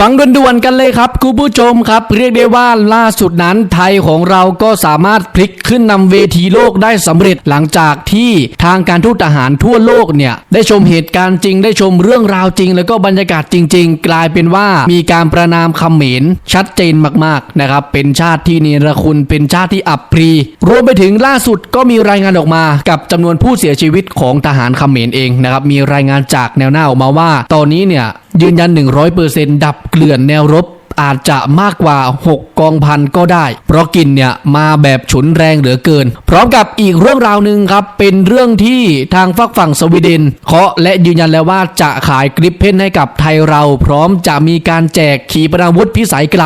ฟังด่วนๆกันเลยครับคุณผู้ชมครับ เรียกได้ว่าล่าสุดนั้นไทยของเราก็สามารถพลิกขึ้นนำเวทีโลกได้สำเร็จหลังจากที่ทางการทูตทหารทั่วโลกเนี่ย ได้ชมเหตุการณ์จริง ได้ชมเรื่องราวจริง แล้วก็บรรยากาศจริง ๆ กลายเป็นว่ามีการประนามคำเหม็นชัดเจนมากๆนะครับเป็นชาติที่เนรคุณเป็นชาติที่อับปรีรวมไปถึงล่าสุดก็มีรายงานออกมา กับจำนวนผู้เสียชีวิตของทหารคำเขมรเองนะครับมีรายงานจากแนวหน้าออกมาว่า ตอนนี้เนี่ยยืนยัน 100%ดับเกลื่อนแนวรบ อาจจะมากกว่า 6 กองพันก็ได้ เพราะกลินเนี่ยมาแบบฉุนแรงเหลือเกิน พร้อมกับอีกเรื่องราวหนึ่งครับ เป็นเรื่องที่ทางฝักฝั่งสวีเดนเคาะและยืนยันแล้วว่าจะขายกริปเพนให้กับไทยเรา พร้อมจะมีการแจกขีปนาวุธพิสัยไกล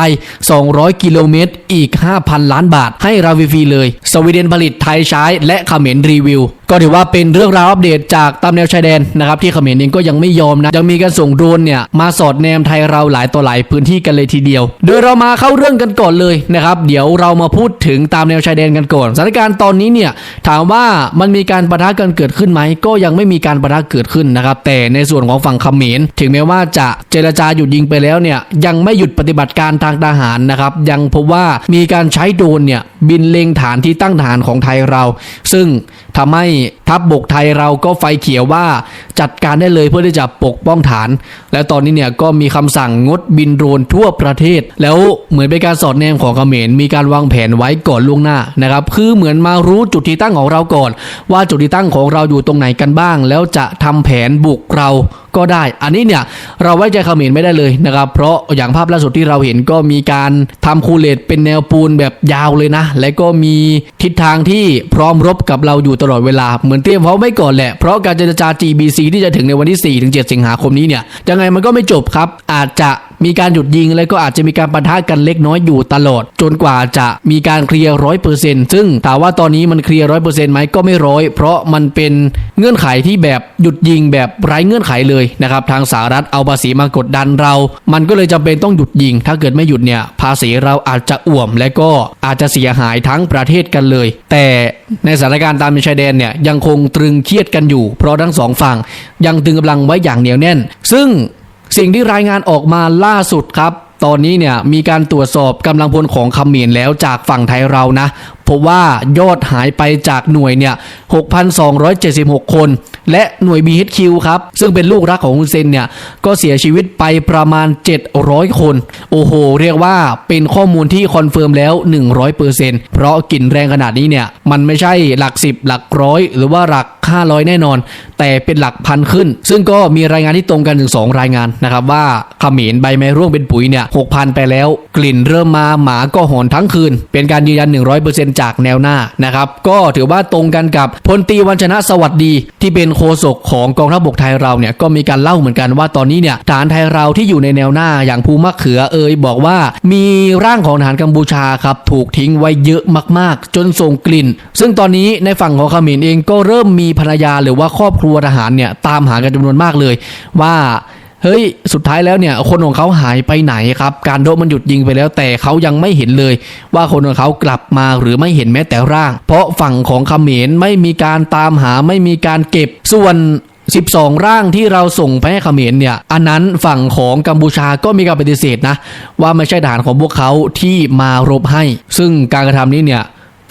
200 กิโลเมตร อีก 5,000 ล้านบาท ให้เราฟรีเลย สวีเดนผลิตไทยใช้และเขมรรีวิวก็ถือว่าเป็นเรื่องราวอัปเดตจากตามแนวชายแดนนะครับที่เขมรเองก็ยังไม่ยอมนะยังมีการส่งโดรนเนี่ยมาสอดแนมไทยเราหลายต่อหลายพื้นที่กันเลยทีเดียว โดยเรามาเข้าเรื่องกันก่อนเลยนะครับ เดี๋ยวเรามาพูดถึงตามแนวชายแดนกันก่อนสถานการณ์ตอนนี้เนี่ยถามว่ามันมีการประทะกันเกิดขึ้นไหมก็ยังไม่มีการประทะเกิดขึ้นนะครับ แต่ในส่วนของฝั่งเขมรถึงแม้ว่าจะเจรจาหยุดยิงไปแล้วเนี่ยยังไม่หยุดปฏิบัติการทางทหารนะครับยังพบว่ามีการใช้โดรนเนี่ยบินเล็งฐานที่ตั้งฐานของไทยเรา ซึ่งทำให้ทัพบบกไทยเราก็ไฟเขียวว่าจัดการได้เลยเพื่อที่จะปกป้องฐาน และตอนนี้เนี่ยก็มีคำสั่งงดบินโดรนทั่วประเทศ แล้วเหมือนเป็นการสอดแนมของเขมรมีการวางแผนไว้ก่อนล่วงหน้านะครับคือเหมือนมารู้จุดที่ตั้งของเราก่อน ว่าจุดที่ตั้งของเราอยู่ตรงไหนกันบ้าง แล้วจะทำแผนบุกเรา ก็ได้ อันนี้เนี่ยเราไว้ใจเขมรไม่ได้เลยนะครับ เพราะอย่างภาพล่าสุดที่เราเห็นก็มีการทำคูเลตเป็นแนวปูนแบบยาวเลยนะ และก็มีทิศทางที่พร้อมรบกับเราอยู่ตลอดเวลา เหมือนเตรียมพร้อมไว้ก่อนแหละ เพราะการเจรจา GBC ที่จะถึงในวันที่ 4 ถึง 7 สิงหาคมนี้เนี่ยยังไงมันก็ไม่จบครับ อาจจะมีการหยุดยิงแล้วก็อาจจะมีการปะทะกันเล็กน้อยอยู่ตลอด จนกว่าจะมีการเคลียร์ร้อยเปอร์เซ็นต์ซึ่งถามว่าตอนนี้มันเคลียร์ร้อยเปอร์เซ็นต์ไหมก็ไม่ร้อยเพราะมันเป็นเงื่อนไขที่แบบหยุดยิงแบบไร้เงื่อนไขเลยนะครับทางสหรัฐเอาภาษีมากดดันเรา มันก็เลยจำเป็นต้องหยุดยิง ถ้าเกิดไม่หยุดเนี่ยภาษีเราอาจจะอ่วม และก็อาจจะเสียหายทั้งประเทศกันเลย แต่ในสถานการณ์ตามชายแดนเนี่ยยังคงตรึงเครียดกันอยู่ เพราะทั้งสองฝั่งยังตึงกำลังไว้อย่างเหนียวแน่น ซึ่งสิ่งที่รายงานออกมาล่าสุดครับ ตอนนี้เนี่ยมีการตรวจสอบกำลังพลของเขมรแล้วจากฝั่งไทยเรานะพบว่ายอดหายไปจากหน่วยเนี่ย6,276 คน และหน่วย BHQ ครับ ซึ่งเป็นลูกรักของฮุนเซนเนี่ย ก็เสียชีวิตไปประมาณ 700 คน โอ้โห เรียกว่าเป็นข้อมูลที่คอนเฟิร์มแล้ว 100%เพราะกลิ่นแรงขนาดนี้เนี่ย มันไม่ใช่หลัก 10 หลักร้อย หรือว่าหลัก500 แน่นอน แต่เป็นหลักพันขึ้น ซึ่งก็มีรายงานที่ตรงกันถึง 2 รายงานนะครับว่าเขมรใบไม้ร่วงเป็นปุ๋ยเนี่ย6,000ไปแล้ว กลิ่นเริ่มมาหมาก็หอนทั้งคืน เป็นการยืนยัน 100%จากแนวหน้านะครับก็ถือว่าตรงกันกับพลตีวันชนะสวัสดีที่เป็นโฆษกของกองทัพบกไทยเราเนี่ยก็มีการเล่าเหมือนกันว่าตอนนี้เนี่ยฐานไทยเราที่อยู่ในแนวหน้าอย่างภูมะเขือเอยบอกว่ามีร่างของทหารกัมพูชาครับถูกทิ้งไว้เยอะมากๆ จนส่งกลิ่น ซึ่งตอนนี้ในฝั่งของเขมรเองก็เริ่มมีภรรยาหรือว่าครอบครัวทหารเนี่ยตามหากันจำนวนมากเลย ว่าเฮ้ยสุดท้ายแล้วเนี่ยคนของเขาหายไปไหนครับการโดมันหยุดยิงไปแล้ว แต่เขายังไม่เห็นเลย ว่าคนของเขากลับมาหรือไม่เห็นแม้แต่ร่าง เพราะฝั่งของขเขมรไม่มีการตามหาไม่มีการเก็บส่วน12 ร่างที่เราส่งไปให้เขมรเนี่ย อันนั้นฝั่งของกัมพูชาก็มีการปฏิเสธนะ ว่าไม่ใช่ทหารของพวกเขาที่มารบให้ ซึ่งการกระทำนี้เนี่ย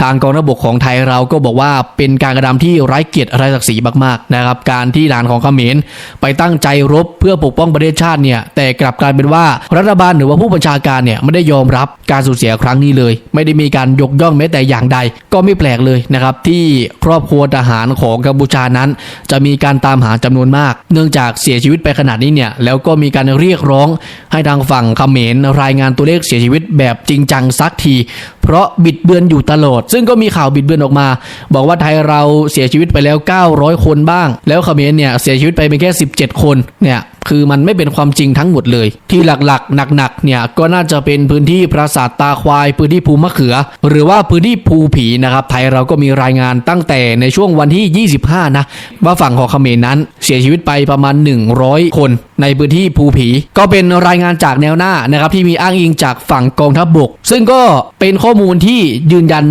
ทางกองทัพบกของไทยเราก็บอกว่าเป็นการกระทำที่ไร้เกียรติไร้ศักดิ์ศรีมากๆนะครับการที่ทหารของเขมรไปตั้งใจรบเพื่อปกป้องประเทศชาติเนี่ยแต่กลับกลายเป็นว่ารัฐบาลหรือว่าผู้บัญชาการเนี่ยไม่ได้ยอมรับการสูญเสียครั้งนี้เลย ไม่ได้มีการยกย่องแม้แต่อย่างใด ก็ไม่แปลกเลยนะครับที่ครอบครัวทหารของกัมพูชานั้น จะมีการตามหาจำนวนมาก เนื่องจากเสียชีวิตไปขนาดนี้เนี่ยแล้วก็มีการเรียกร้องให้ทางฝั่งเขมรรายงานตัวเลขเสียชีวิตแบบจริงจังสักทีเพราะบิดเบือนอยู่ตลอด ซึ่งก็มีข่าวบิดเบือนออกมา บอกว่าไทยเราเสียชีวิตไปแล้ว 900 คนบ้าง แล้วเขมรเนี่ยเสียชีวิตไปเป็นแค่ 17 คนเนี่ยคือมันไม่เป็นความจริงทั้งหมดเลย ที่หลักๆ หนักๆ เนี่ยก็น่าจะเป็นพื้นที่ปราสาทตาควาย พื้นที่ภูมะเขือ หรือว่าพื้นที่ภูผีนะครับ ไทยเราก็มีรายงานตั้งแต่ในช่วงวันที่ 25 นะ ว่าฝั่งของเขมรนั้นเสียชีวิตไปประมาณ 100 คน ในพื้นที่ภูผี ก็เป็นรายงานจากแนวหน้านะครับที่มีอ้างอิงจากฝั่งกองทัพบกซึ่งก็เป็นข้อมูลที่ยืนยัน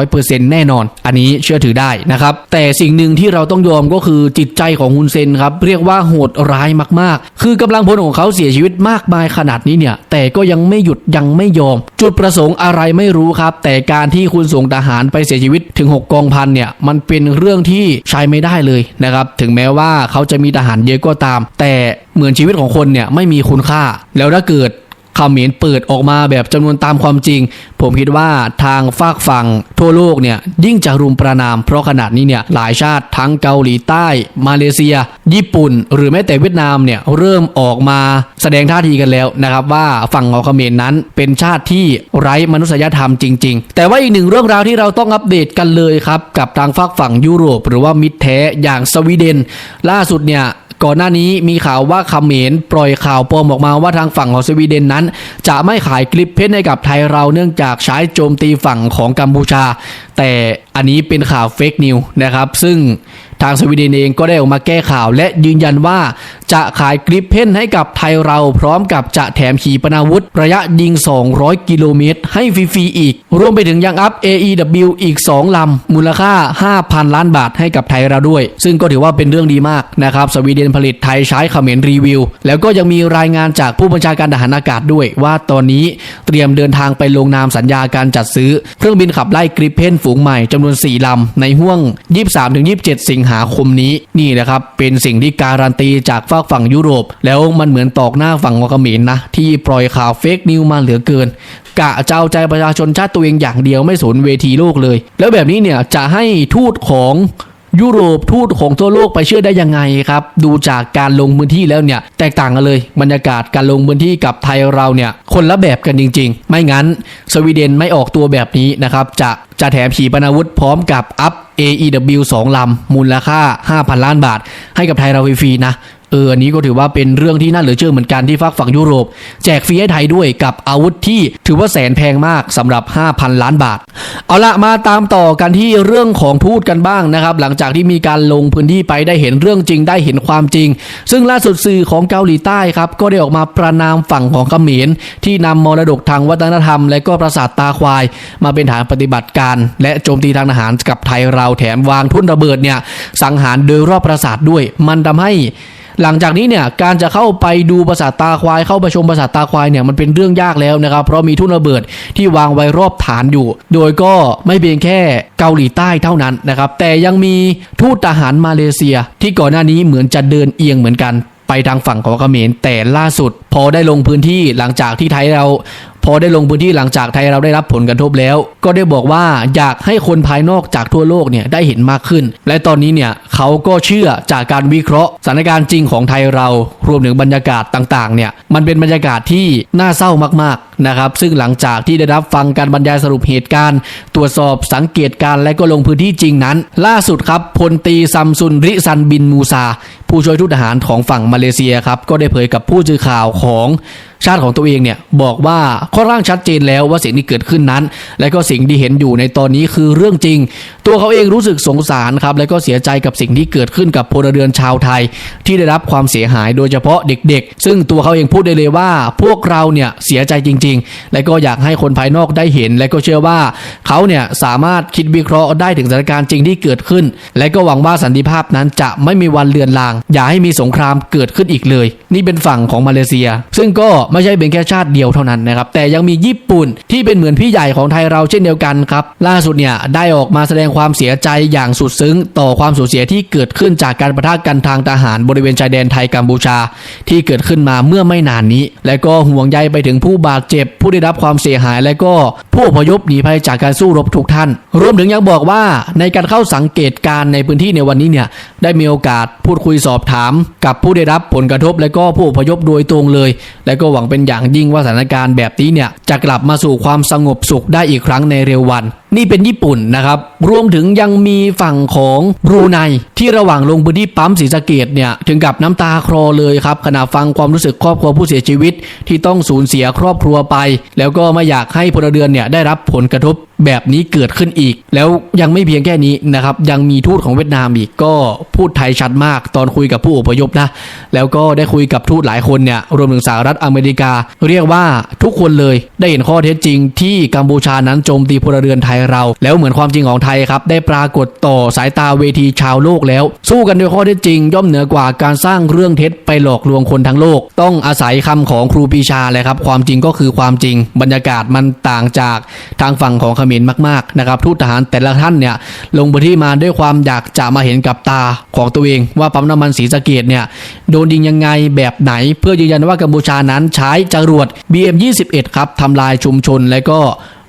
100%แน่นอน อันนี้เชื่อถือได้นะครับแต่สิ่งหนึ่งที่เราต้องยอมก็คือจิตใจของฮุนเซนครับเรียกว่าโหดร้ายมากากๆคือกำลังพลของเขาเสียชีวิตมากมายขนาดนี้เนี่ย แต่ก็ยังไม่หยุดยังไม่ยอม จุดประสงค์อะไรไม่รู้ครับ แต่การที่คุณส่งทหารไปเสียชีวิตถึง 6 กองพันเนี่ย มันเป็นเรื่องที่ใช้ไม่ได้เลยนะครับ ถึงแม้ว่าเขาจะมีทหารเยอะก็ตาม แต่เหมือนชีวิตของคนเนี่ยไม่มีคุณค่า แล้วถ้าเกิด เขมรเปิดออกมาแบบจำนวนตามความจริง ผมคิดว่าทางฝากฝั่งทั่วโลกเนี่ยยิ่งจะรุมประนาม เพราะขนาดนี้เนี่ยหลายชาติทั้งเกาหลีใต้ มาเลเซีย ญี่ปุ่น หรือแม้แต่เวียดนามเนี่ยเริ่มออกมาแสดงท่าทีกันแล้วนะครับว่าฝั่งของเขมรนั้นเป็นชาติที่ไร้มนุษยธรรมจริง ๆ แต่ว่าอีกหนึ่งเรื่องราวที่เราต้องอัปเดตกันเลยครับกับทางฝากฝั่งยุโรป หรือว่ามิตรแท้อย่างสวีเดน ล่าสุดเนี่ย ก่อนหน้านี้มีข่าวว่าเขมรปล่อยข่าวปลอมออกมาว่าทางฝั่งของสวีเดนนั้น จะไม่ขายคลิปเพชรให้กับไทยเราเนื่องจากใช้โจมตีฝั่งของกัมพูชา แต่อันนี้เป็นข่าวเฟกนิวนะครับ ซึ่งทางสวีเดนเองก็ได้ออกมาแก้ข่าวและยืนยันว่าจะขายคลิปเพนให้กับไทยเราพร้อมกับจะแถมขีปนาวุธ ระยะยิง 200 กิโลเมตร ให้ฟรีๆอีก รวมไปถึงยังอัพ AEW อีก 2 ลำ มูลค่า 5,000 ล้านบาทให้กับไทยเราด้วย ซึ่งก็ถือว่าเป็นเรื่องดีมากนะครับ สวีเดนผลิตไทยใช้เขมรรีวิว แล้วก็ยังมีรายงานจากผู้บัญชาการทหารอากาศด้วย ว่าตอนนี้เตรียมเดินทางไปลงนามสัญญาการจัดซื้อเครื่องบินขับไล่กริปเพนฝูงใหม่จำนวน 4 ลำ ในห่วง 23-27 สิงหาคมนี้นี่นะครับเป็นสิ่งที่การันตีจากฝากฝั่งยุโรป แล้วมันเหมือนตอกหน้าฝั่งของเมนนะ ที่ปล่อยข่าวเฟกนิวมาเหลือเกินกะเจ้าใจประชาชนชาติตัวเองอย่างเดียวไม่สนเวทีโลกเลย แล้วแบบนี้เนี่ยจะให้ทูตของ ยุโรปทูตของทั่วโลกไปเชื่อได้ยังไงครับ ดูจากการลงพื้นที่แล้วเนี่ย แตกต่างกันเลยบรรยากาศการลงพื้นที่กับไทยเราเนี่ย คนละแบบกันจริง ๆ ไม่งั้น สวีเดนไม่ออกตัวแบบนี้นะครับ จะจะแถมขีปนาวุธพร้อมกับอัพ AEW 2 ลำ มูลค่า 5,000 ล้านบาท ให้กับไทยเราฟรีๆนะ เอออันนี้ก็ถือว่าเป็นเรื่องที่น่าเหลือเชื่อเหมือนกันที่ฝักฝั่งยุโรป แจกฟรีให้ไทยด้วยกับอาวุธที่ถือว่าแสนแพงมากสำหรับ 5,000 ล้านบาท เอาละมาตามต่อกันที่เรื่องของทูตกันบ้างนะครับ หลังจากที่มีการลงพื้นที่ไปได้เห็นเรื่องจริงได้เห็นความจริง ซึ่งล่าสุดสื่อของเกาหลีใต้ครับก็ได้ออกมาประนามฝั่งของเขมรที่นำมรดกทางวัฒนธรรม และก็ปราสาทตาควาย มาเป็นฐานปฏิบัติการ และโจมตีทางทหารกับไทยเราแถมวางทุ่นระเบิดเนี่ยสังหารโดยรอบปราสาทด้วย มันทำให้ หลังจากนี้เนี่ยการจะเข้าไปดูปราสาทตาควายเข้าไปชมปราสาทตาควายเนี่ยมันเป็นเรื่องยากแล้วนะครับ เพราะมีทุ่นระเบิดที่วางไว้รอบฐานอยู่ โดยก็ไม่เพียงแค่เกาหลีใต้เท่านั้นนะครับ แต่ยังมีทูตทหารมาเลเซีย ที่ก่อนหน้านี้เหมือนจะเดินเอียงเหมือนกันไปทางฝั่งของเขมรแต่ล่าสุด พอได้ลงพื้นที่หลังจากที่ไทยเรา พอได้ลงพื้นที่หลังจากไทยเราได้รับผลกระทบแล้ว ก็ได้บอกว่าอยากให้คนภายนอกจากทั่วโลกเนี่ยได้เห็นมากขึ้น และตอนนี้เนี่ยเขาก็เชื่อจากการวิเคราะห์สถานการณ์จริงของไทยเรารวมถึงบรรยากาศต่างๆเนี่ยมันเป็นบรรยากาศที่น่าเศร้ามากๆนะครับซึ่งหลังจากที่ได้รับฟังการบรรยายสรุปเหตุการณ์ ตรวจสอบสังเกตการและก็ลงพื้นที่จริงนั้น ล่าสุดครับพลตีซัมซุนริซันบินมูซาผู้ช่วยทูตทหารของฝั่งมาเลเซียครับก็ได้เผยกับผู้สื่อข่าวของ ชาติของตัวเองเนี่ยบอกว่าค่อนข้างชัดเจนแล้วว่าสิ่งที่เกิดขึ้นนั้น และก็สิ่งที่เห็นอยู่ในตอนนี้คือเรื่องจริง ตัวเขาเองรู้สึกสงสารครับและก็เสียใจกับสิ่งที่เกิดขึ้นกับพลเรือนชาวไทย ที่ได้รับความเสียหายโดยเฉพาะเด็กๆ ซึ่งตัวเขาเองพูดได้เลยว่า พวกเราเนี่ยเสียใจจริง ๆ และก็อยากให้คนภายนอกได้เห็น และก็เชื่อว่าเขาเนี่ยสามารถคิดวิเคราะห์ได้ถึงสถานการณ์จริงที่เกิดขึ้น และก็หวังว่าสันติภาพนั้นจะไม่มีวันเลือนลาง อย่าให้มีสงครามเกิดขึ้นอีกเลย นี่เป็นฝั่งของมาเลเซีย ซึ่งก็ไม่ใช่เป็นแค่ชาติเดียวเท่านั้นนะครับแต่ยังมีญี่ปุ่นที่เป็นเหมือนพี่ใหญ่ของไทยเราเช่นเดียวกันครับล่าสุดเนี่ยได้ออกมาแสดงความเสียใจอย่างสุดซึ้ง ต่อความสูญเสียที่เกิดขึ้นจากการประทะกันทางทหารบริเวณชายแดนไทยกัมพูชา ที่เกิดขึ้นมาเมื่อไม่นานนี้ และก็ห่วงใยไปถึงผู้บาดเจ็บ ผู้ได้รับความเสียหาย และก็ผู้อพยพหนีภัยจากการสู้รบทุกท่าน รวมถึงยังบอกว่าในการเข้าสังเกตการณ์ในพื้นที่ในวันนี้เนี่ยได้มีโอกาสพูดคุยสอบถาม กับผู้ได้รับผลกระทบ และก็ผู้อพยพโดยตรงเลย และก็หวังเป็นอย่างยิ่งว่าสถานการณ์แบบนี้เนี่ยจะกลับมาสู่ความสงบสุขได้อีกครั้งในเร็ววันนี่เป็นญี่ปุ่นนะครับ รวมถึงยังมีฝั่งของบรูไนที่ระหว่างลงพื้นที่ปั๊มศรีสะเกดเนี่ยถึงกับน้ำตาคลอเลยครับขณะฟังความรู้สึกครอบครัวผู้เสียชีวิต ที่ต้องสูญเสียครอบครัวไป แล้วก็ไม่อยากให้พลเรือนเนี่ยได้รับผลกระทบแบบนี้เกิดขึ้นอีก แล้วยังไม่เพียงแค่นี้นะครับยังมีทูตของเวียดนามอีกก็พูดไทยชัดมาก ตอนคุยกับผู้อพยพนะแล้วก็ได้คุยกับทูตหลายคนเนี่ยรวมถึงสหรัฐอเมริกา เรียกว่าทุกคนเลยได้เห็นข้อเท็จจริง ที่กัมพูชานั้นโจมตีพลเรือนไทยยเรา แล้วเหมือนความจริงของไทยครับได้ปรากฏต่อสายตาเวทีชาวโลกแล้ว สู้กันด้วยข้อเท็จจริง ย่อมเหนือกว่าการสร้างเรื่องเท็จไปหลอกลวงคนทั้งโลก ต้องอาศัยคำของครูปีชาเลยครับความจริงก็คือความจริง บรรยากาศมันต่างจากทางฝั่งของเขมรมากๆนะครับทูตทหารแต่ละท่านเนี่ยลงพื้นที่มาด้วยความอยากจะมาเห็นกับตาของตัวเองว่าปั๊มน้ำมันศรีสะเกดเนี่ยโดนยิงยังไงแบบไหน เพื่อยืนยันว่ากัมพูชานั้นใช้จรวด BM21 ครับทำลายชุมชนและก็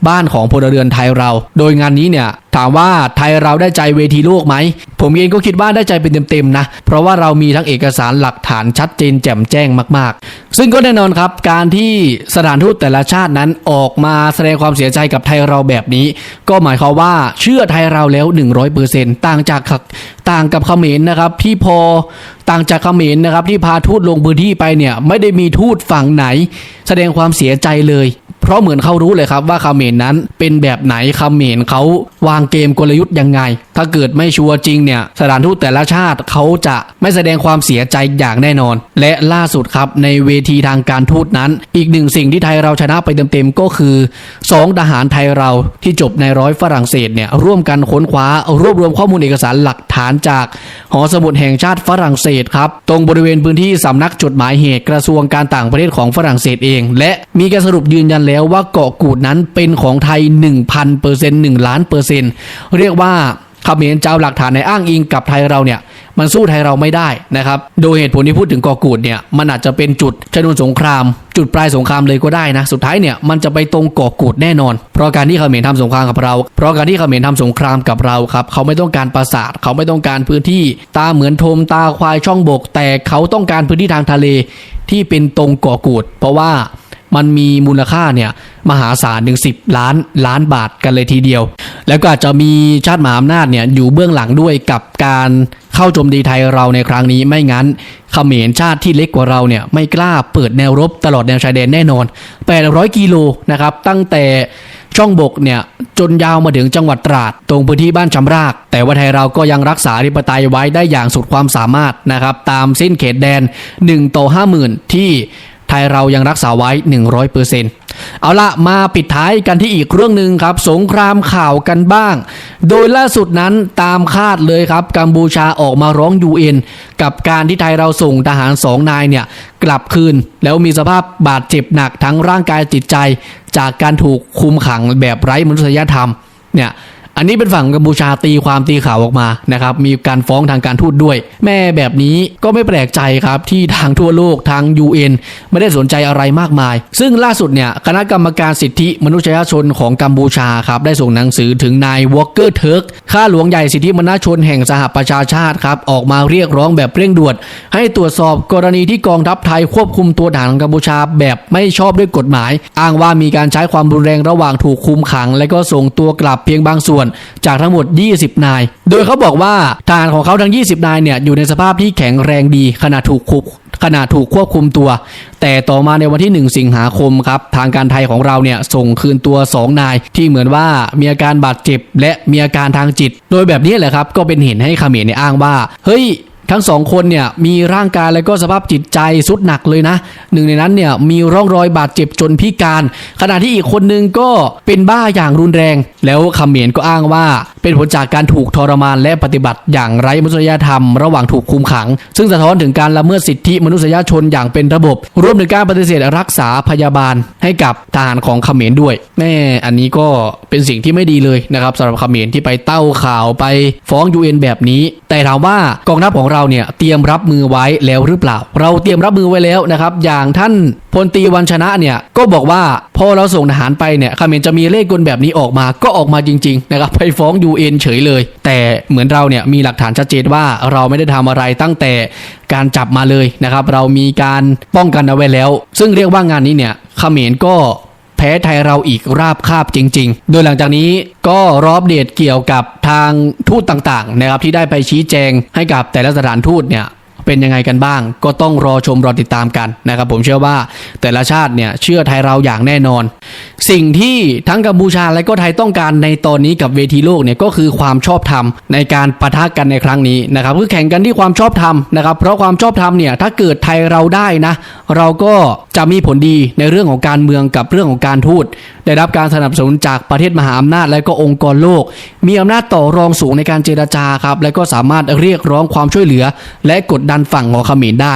บ้านของพลเรือนไทยเรา โดยงานนี้เนี่ยถามว่าไทยเราได้ใจเวทีโลกไหม ผมเองก็คิดว่าได้ใจเป็นเต็มๆนะ เพราะว่าเรามีทั้งเอกสารหลักฐานชัดเจนแจ่มแจ้งมากๆ ซึ่งก็แน่นอนครับ การที่สถานทูตแต่ละชาตินั้นออกมาแสดงความเสียใจกับไทยเราแบบนี้ ก็หมายความว่าเชื่อไทยเราแล้ว 100%ต่างจากต่างกับเขมรนะครับที่พอต่างจากเขมรนะครับที่พาทูตลงพื้นที่ไปเนี่ยไม่ได้มีทูตฝั่งไหน แสดงความเสียใจเลย เพราะเหมือนเขารู้เลยครับว่าคาเมรนั้นเป็นแบบไหนคาเมรเขาวางเกมกลยุทธ์ยังไง ถ้าเกิดไม่ชัวร์จริงเนี่ยสถานทูตแต่ละชาติเขาจะไม่แสดงความเสียใจอย่างแน่นอน และล่าสุดครับในเวทีทางการทูตนั้น อีกหนึ่งสิ่งที่ไทยเราชนะไปเต็มๆก็คือสองทหารไทยเราที่จบในร้อยฝรั่งเศสเนี่ยร่วมกันค้นคว้ารวบรวมข้อมูลเอกสารหลักฐานจากหอสมุดแห่งชาติฝรั่งเศสครับตรงบริเวณพื้นที่สำนักจดหมายเหตุกระทรวงการต่างประเทศของฝรั่งเศสเอง และมีการสรุปยืนยันแล้วว่าเกาะกูดนั้นเป็นของไทย 1,000เปอร์เซ็นต์1ล้านเปอร์เซ็นต์เรียกว่าเขมรเจ้าหลักฐานในอ้างอิงกับไทยเราเนี่ยมันสู้ไทยเราไม่ได้นะครับ โดยเหตุผลที่พูดถึงเกาะกูดเนี่ยมันอาจจะเป็นจุดชนวนสงคราม จุดปลายสงครามเลยก็ได้นะ สุดท้ายเนี่ยมันจะไปตรงเกาะกูดแน่นอน เพราะการที่เขมรทำสงครามกับเรา เพราะการที่เขมรทำสงครามกับเราครับเขาไม่ต้องการปราสาทเขาไม่ต้องการพื้นที่ ตาเหมือนโทมตาควายช่องบก แต่เขาต้องการพื้นที่ทางทะเลที่เป็นตรงเกาะกูด เพราะว่า มันมีมูลค่าเนี่ยมหาศาลถึง 10 ล้านล้านบาทกันเลยทีเดียว แล้วก็อาจจะมีชาติมหาอำนาจเนี่ยอยู่เบื้องหลังด้วยกับการเข้าโจมตีไทยเราในครั้งนี้ไม่งั้นเขมรชาติที่เล็กกว่าเราเนี่ยไม่กล้าเปิดแนวรบตลอดแนวชายแดนแน่นอน 800 กิโลนะครับตั้งแต่ช่องบกเนี่ยจนยาวมาถึงจังหวัดตราด ตรงพื้นที่บ้านชำราก แต่ว่าไทยเราก็ยังรักษาอธิปไตยไว้ได้อย่างสุดความสามารถนะครับตามเส้นเขตแดน 1 ต่อ 50,000 ที่ ไทยเรายังรักษาไว้ 100%เอาละมาปิดท้ายกันที่อีกเรื่องหนึ่งครับ สงครามข่าวกันบ้าง โดยล่าสุดนั้นตามคาดเลยครับ กัมพูชาออกมาร้อง UN กับการที่ไทยเราส่งทหารสองนายเนี่ย กลับคืน แล้วมีสภาพบาดเจ็บหนักทั้งร่างกายจิตใจ จากการถูกคุมขังแบบไร้มนุษยธรรมเนี่ย อันนี้เป็นฝั่งกัมพูชาตีความตีข่าวออกมานะครับมีการฟ้องทางการทูตด้วย แม่แบบนี้ก็ไม่แปลกใจครับที่ทางทั่วโลกทาง UN ไม่ได้สนใจอะไรมากมาย ซึ่งล่าสุดเนี่ยคณะกรรมการสิทธิมนุษยชนของกัมพูชาครับได้ส่งหนังสือถึงนายวอลเกอร์เทิร์กข้าหลวงใหญ่สิทธิมนุษยชนแห่งสหประชาชาติครับออกมาเรียกร้องแบบเร่งด่วนให้ตรวจสอบกรณีที่กองทัพไทยควบคุมตัวทหารกัมพูชาแบบไม่ชอบด้วยกฎหมาย อ้างว่ามีการใช้ความรุนแรงระหว่างถูกคุมขัง และก็ส่งตัวกลับเพียงบางส่วนจากทั้งหมด 20 นาย โดยเขาบอกว่าทหารของเขาทั้ง 20 นายเนี่ยอยู่ในสภาพที่แข็งแรงดีขณะถูกคุกขณะถูกควบคุมตัว แต่ต่อมาในวันที่ 1 สิงหาคมครับ ทางการไทยของเราเนี่ยส่งคืนตัว 2 นาย ที่เหมือนว่ามีอาการบาดเจ็บและมีอาการทางจิต โดยแบบนี้แหละครับ ก็เป็นเหตุให้เขมรเนี่ยอ้างว่า เฮ้ย ทั้งสองคนเนี่ยมีร่างกายและก็สภาพจิตใจสุดหนักเลยนะ หนึ่งในนั้นเนี่ยมีร่องรอยบาดเจ็บจนพิการ ขณะที่อีกคนนึงก็เป็นบ้าอย่างรุนแรง แล้วเขมรก็อ้างว่า เป็นผลจากการถูกทรมานและปฏิบัติอย่างไร้มนุษยธรรมระหว่างถูกคุมขัง ซึ่งสะท้อนถึงการละเมิดสิทธิมนุษยชนอย่างเป็นระบบ รวมถึงการปฏิเสธรักษาพยาบาลให้กับทหารของเขมรด้วยแม่อันนี้ก็เป็นสิ่งที่ไม่ดีเลยนะครับสำหรับเขมรที่ไปเต้าข่าวไปฟ้อง UN แบบนี้ แต่ถามว่ากองทัพของเราเนี่ยเตรียมรับมือไว้แล้วหรือเปล่า เราเตรียมรับมือไว้แล้วนะครับ อย่างท่านพลตีวันชนะเนี่ยก็บอกว่าพอเราส่งทหารไปเนี่ยเขมรจะมีเลขกลแบบนี้ออกมาก็ออกมาจริง ๆ นะครับ ไปฟ้อง UN เฉยเลย แต่เหมือนเราเนี่ยมีหลักฐานชัดเจนว่าเราไม่ได้ทำอะไรตั้งแต่การจับมาเลยนะครับ เรามีการป้องกันเอาไว้แล้ว ซึ่งเรียกว่างานนี้เนี่ยเขมรก็ แพ้ไทยเราอีกราบคาบจริง ๆ โดยหลังจากนี้ก็รอบเดตเกี่ยวกับทางทูตต่างๆนะครับที่ได้ไปชี้แจงให้กับแต่ละสถานทูตเนี่ยเป็นยังไงกันบ้าง ก็ต้องรอชมรอติดตามกันนะครับผมเชื่อว่าแต่ละชาติเนี่ยเชื่อไทยเราอย่างแน่นอน สิ่งที่ทั้งกัมพูชาและก็ไทยต้องการในตอนนี้กับเวทีโลกเนี่ยก็คือความชอบธรรมในการปะทะกันในครั้งนี้นะครับคือแข่งกันที่ความชอบธรรมนะครับเพราะความชอบธรรมเนี่ยถ้าเกิดไทยเราได้นะ เราก็จะมีผลดีในเรื่องของการเมืองกับเรื่องของการทูตได้รับการสนับสนุนจากประเทศมหาอำนาจและก็องค์กรโลก มีอำนาจต่อรองสูงในการเจรจาครับและก็สามารถเรียกร้องความช่วยเหลือ และกดดันฝั่งของเขมรได้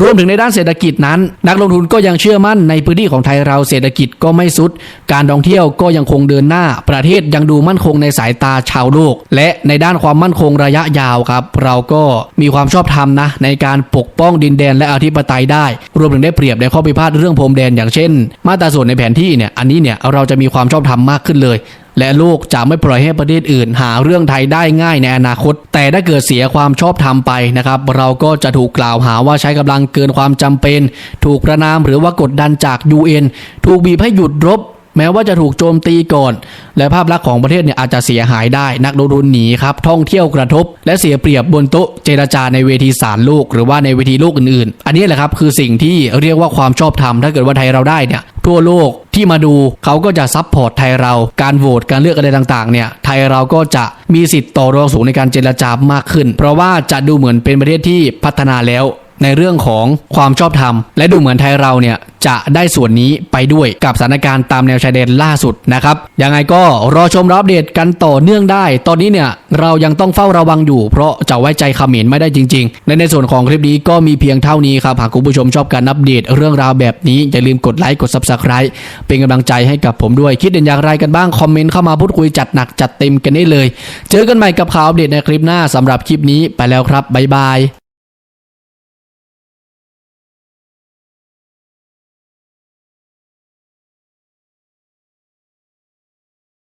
รวมถึงในด้านเศรษฐกิจนั้น นักลงทุนก็ยังเชื่อมั่นในพื้นที่ของไทยเราเศรษฐกิจก็ไม่สุด การท่องเที่ยวก็ยังคงเดินหน้า ประเทศยังดูมั่นคงในสายตาชาวโลก และในด้านความมั่นคงระยะยาวครับ เราก็มีความชอบธรรมนะในการปกป้องดินแดนและอธิปไตยได้ รวมถึงได้เปรียบในข้อพิพาทเรื่องพรมแดน อย่างเช่น มาตราส่วนในแผนที่เนี่ยอันนี้เนี่ยเราจะมีความชอบธรรมมากขึ้นเลย และโลกจะไม่ปล่อยให้ประเทศอื่น หาเรื่องไทยได้ง่ายในอนาคต แต่ถ้าเกิดเสียความชอบธรรมไปนะครับเราก็จะถูกกล่าวหาว่าใช้กำลังเกินความจำเป็น ถูกประนามหรือว่ากดดันจาก UN ถูกบีบให้หยุดรบแม้ว่าจะถูกโจมตีก่อน และภาพลักษณ์ของประเทศเนี่ยอาจจะเสียหายได้ นักลงทุนหนีครับ ท่องเที่ยวกระทบ และเสียเปรียบบนโต๊ะเจรจาในเวทีศาลโลก หรือว่าในเวทีโลกอื่นๆ อันนี้แหละครับคือสิ่งที่เรียกว่าความชอบธรรมถ้าเกิดว่าไทยเราได้เนี่ย ทั่วโลกที่มาดูเขาก็จะซับพอร์ตไทยเราการโหวตการเลือกอะไรต่างๆเนี่ยไทยเราก็จะมีสิทธิ์ต่อรองสูงในการเจรจามากขึ้น เพราะว่าจะดูเหมือนเป็นประเทศที่พัฒนาแล้ว ในเรื่องของความชอบธรรม และดูเหมือนไทยเราเนี่ยจะได้ส่วนนี้ไปด้วยกับสถานการณ์ตามแนวชายแดนล่าสุดนะครับยังไงก็รอชมรออัปเดตกันต่อเนื่องได้ ตอนนี้เนี่ยเรายังต้องเฝ้าระวังอยู่ เพราะจะไว้ใจขมรไม่ได้จริงๆและในส่วนของคลิปนี้ก็มีเพียงเท่านี้ครับหากคุณผู้ชมชอบการอัปเดตเรื่องราวแบบนี้อย่าลืมกดไลค์กด subscribe เป็นกำลังใจให้กับผมด้วยคิดเห็นอย่างไรกันบ้างคอมเมนต์เข้ามาพูดคุยจัดหนักจัดเต็มกันได้เลย เจอกันใหม่กับข่าวอัปเดตในคลิปหน้าสำหรับคลิปนี้ไปแล้วครับบ๊ายบาย